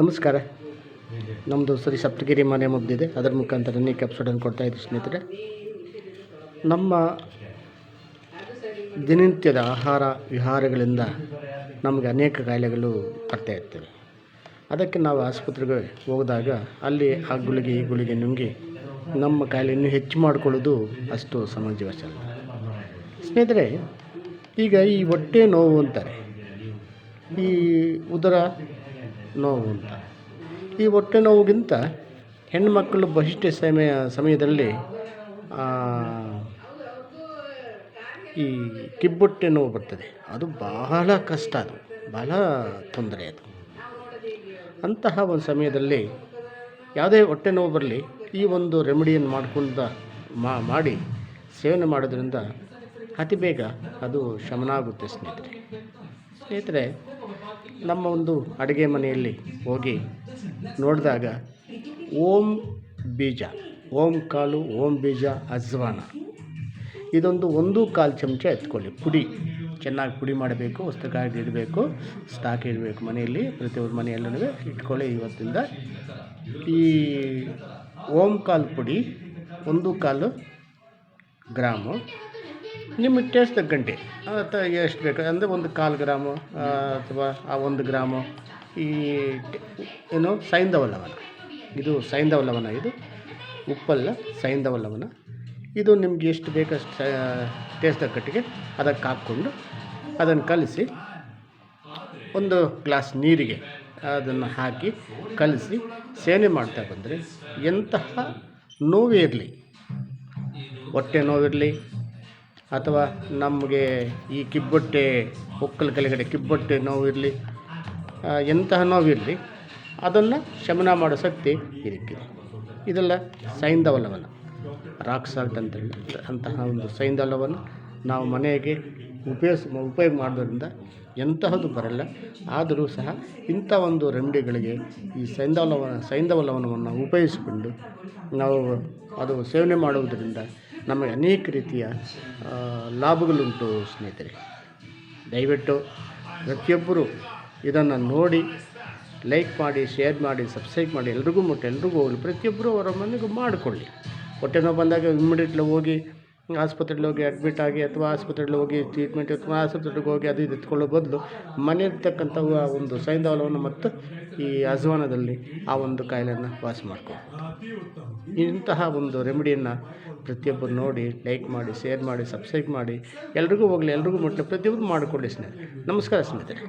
ನಮಸ್ಕಾರ. ನಮ್ಮದು ಸರಿ ಸಪ್ತಗಿರಿ ಮನೆ ಮುಗ್ದಿದೆ. ಅದರ ಮುಖಾಂತರ ಅನೇಕ ಎಪಿಸೋಡನ್ನು ಕೊಡ್ತಾ ಇದ್ದೀವಿ ಸ್ನೇಹಿತರೆ. ನಮ್ಮ ದಿನನಿತ್ಯದ ಆಹಾರ ವಿಹಾರಗಳಿಂದ ನಮಗೆ ಅನೇಕ ಕಾಯಿಲೆಗಳು ಬರ್ತಾ ಇರ್ತವೆ. ಅದಕ್ಕೆ ನಾವು ಆಸ್ಪತ್ರೆಗೆ ಹೋದಾಗ ಅಲ್ಲಿ ಆ ಗುಳಿಗೆ, ಈ ಗುಳಿಗೆ ನುಂಗಿ ನಮ್ಮ ಕಾಯಿಲೆಯನ್ನು ಹೆಚ್ಚು ಮಾಡಿಕೊಳ್ಳೋದು ಅಷ್ಟು ಅಲ್ಲ ಸ್ನೇಹಿತರೆ, ಈಗ ಈ ಹೊಟ್ಟೆ ನೋವು ಅಂತಾರೆ. ಈ ಉದರ ನೋವು. ಅಂತ ಈ ಹೊಟ್ಟೆ ನೋವಿಗಿಂತ ಹೆಣ್ಣುಮಕ್ಕಳು ಬಹಿಷ್ಠ ಸಮಯ, ಸಮಯದಲ್ಲಿ ಈ ಕಿಬ್ಬೊಟ್ಟೆ ನೋವು ಬರ್ತದೆ. ಅದು ಬಹಳ ಕಷ್ಟ ಅದು. ಬಹಳ ತೊಂದರೆ ಅದು. ಅಂತಹ ಒಂದು ಸಮಯದಲ್ಲಿ ಯಾವುದೇ ಹೊಟ್ಟೆ ನೋವು ಬರಲಿ ಈ ಒಂದು ರೆಮಿಡಿಯನ್ನು ಮಾಡ್ಕೊಂಡು ಮಾಡಿ ಸೇವನೆ ಮಾಡೋದ್ರಿಂದ ಅತಿ ಬೇಗ ಅದು ಶಮನ ಆಗುತ್ತೆ ಸ್ನೇಹಿತರೆ. ಸ್ನೇಹಿತರೆ, ನಮ್ಮ ಒಂದು ಅಡುಗೆ ಮನೆಯಲ್ಲಿ ಹೋಗಿ ನೋಡಿದಾಗ ಓಂ ಬೀಜ, ಓಂ ಕಾಳು, ಓಂ ಬೀಜ, ಅಜ್ವಾನ. ಇದೊಂದು ಒಂದು ಕಾಲು ಚಮಚ ಎತ್ಕೊಳ್ಳಿ. ಪುಡಿ, ಚೆನ್ನಾಗಿ ಪುಡಿ ಮಾಡಬೇಕು ಹೊಸ್ತಕಾಗಿ ಇಡಬೇಕು ಸ್ಟಾಕ್ ಇಡಬೇಕು ಮನೆಯಲ್ಲಿ, ಪ್ರತಿಯೊಂದು ಮನೆಯಲ್ಲೂ ಇಟ್ಕೊಳ್ಳಿ ಇವತ್ತಿಂದ. ಈ ಓಂ ಕಾಲು ಪುಡಿ ಒಂದು ಕಾಲು ಗ್ರಾಮು. ನಿಮ್ಮ ಟೇಸ್ಟ್ ತಕ್ಕಂತೆ. ಅಥವಾ ಎಷ್ಟು ಬೇಕು? ಅಂದರೆ ಒಂದು ಕಾಲು ಗ್ರಾಮು ಅಥವಾ ಆ ಒಂದು ಗ್ರಾಮು. ಈ ಏನು? ಸೈಂಧವ ಲವಣ. ಇದು ಸೈಂಧವ ಲವಣ, ಇದು ಉಪ್ಪಲ್ಲ ಸೈಂಧವ ಲವಣ. ಇದು ನಿಮ್ಗೆ ಎಷ್ಟು ಬೇಕಷ್ಟು ಟೇಸ್ಟ್ ತಕ್ಕಟ್ಟಿಗೆ ಅದಕ್ಕೆ ಹಾಕ್ಕೊಂಡು ಅದನ್ನು ಕಲಿಸಿ, ಒಂದು ಗ್ಲಾಸ್ ನೀರಿಗೆ ಅದನ್ನು ಹಾಕಿ ಕಲಸಿ ಸೇನೆ ಮಾಡ್ತಾ ಬಂದರೆ ಎಂತಹ ನೋವಿರಲಿ, ಹೊಟ್ಟೆ ನೋವಿರಲಿ ಅಥವಾ ನಮಗೆ ಈ ಕಿಬ್ಬೊಟ್ಟೆ, ಒಕ್ಕಲು ಕೆಳಗಡೆ ಕಿಬ್ಬೊಟ್ಟೆ ನೋವಿರಲಿ ಎಂತಹ ನೋವಿರಲಿ ಅದನ್ನು ಶಮನ ಮಾಡೋ ಶಕ್ತಿ ಇದಕ್ಕೆ. ಇದೆಲ್ಲ ಸೈಂಧವ ಲವಣ ರಾಕ್ ಸಾಲ್ಟ್ ಅಂತೇಳಿ ಅಂತಹ ಒಂದು ಸೈಂಧವಲ್ಲವನ್ನು ನಾವು ಮನೆಗೆ ಉಪಯೋಗ ಉಪಯೋಗ ಮಾಡೋದ್ರಿಂದ ಎಂತಹದ್ದು ಬರಲ್ಲ. ಆದರೂ ಸಹ ಇಂಥ ಒಂದು ರೆಮಿಡಿಗಳಿಗೆ ಈ ಸೈಂಧವಲ್ಲವ ಲವಣ ಸೈಂಧವ ಲವಣವನ್ನು ಉಪಯೋಗಿಸಿಕೊಂಡು ನಾವು ಅದು ಸೇವನೆ ಮಾಡುವುದರಿಂದ ನಮಗೆ ಅನೇಕ ರೀತಿಯ ಲಾಭಗಳುಂಟು ಸ್ನೇಹಿತರೆ. ದಯವಿಟ್ಟು ಪ್ರತಿಯೊಬ್ಬರು ಇದನ್ನು ನೋಡಿ, ಲೈಕ್ ಮಾಡಿ, ಶೇರ್ ಮಾಡಿ, ಸಬ್ಸ್ಕ್ರೈಬ್ ಮಾಡಿ, ಎಲ್ರಿಗೂ ಮುಟ್ಟ, ಎಲ್ರಿಗೂ ಹೋಗಲಿ. ಪ್ರತಿಯೊಬ್ಬರು ಅವರ ಮನೆಗೂ ಮಾಡಿಕೊಳ್ಳಿ. ಹೊಟ್ಟೆ ನೋವು ಬಂದಾಗ ಇಮ್ಮಿಡಿಯೇಟ್ಲಿ ಹೋಗಿ ಆಸ್ಪತ್ರೆಗೆ ಹೋಗಿ ಅಡ್ಮಿಟ್ ಆಗಿ ಅಥವಾ ಆಸ್ಪತ್ರೆಲಿ ಹೋಗಿ ಟ್ರೀಟ್ಮೆಂಟ್ ಅಥವಾ ಆಸ್ಪತ್ರೆಗೆ ಹೋಗಿ ಅದು ಇದು ಎತ್ಕೊಳ್ಳೋ ಬದಲು ಮನೆಯಲ್ಲಿರ್ತಕ್ಕಂಥ ಒಂದು ಸೈಂಧವಲವನ್ನು ಮತ್ತು ಈ ಅಜ್ವಾನದಲ್ಲಿ ಆ ಒಂದು ಕಾಯಿಲೆಯನ್ನು ವಾಸಿ ಮಾಡ್ಕೊಬೋದು ಇಂತಹ ಒಂದು ರೆಮಿಡಿಯನ್ನು ಪ್ರತಿಯೊಬ್ಬರು ನೋಡಿ ಲೈಕ್ ಮಾಡಿ ಶೇರ್ ಮಾಡಿ ಸಬ್ಸ್ಕ್ರೈಬ್ ಮಾಡಿ. ಎಲ್ರಿಗೂ ಹೋಗಲಿ, ಎಲ್ರಿಗೂ ಮುಟ್ಟಲಿ ಪ್ರತಿಯೊಬ್ಬರು ಮಾಡಿಕೊಳ್ಳಿ ಸ್ನೇಹಿತರೆ. ನಮಸ್ಕಾರ ಸ್ನೇಹಿತರೆ.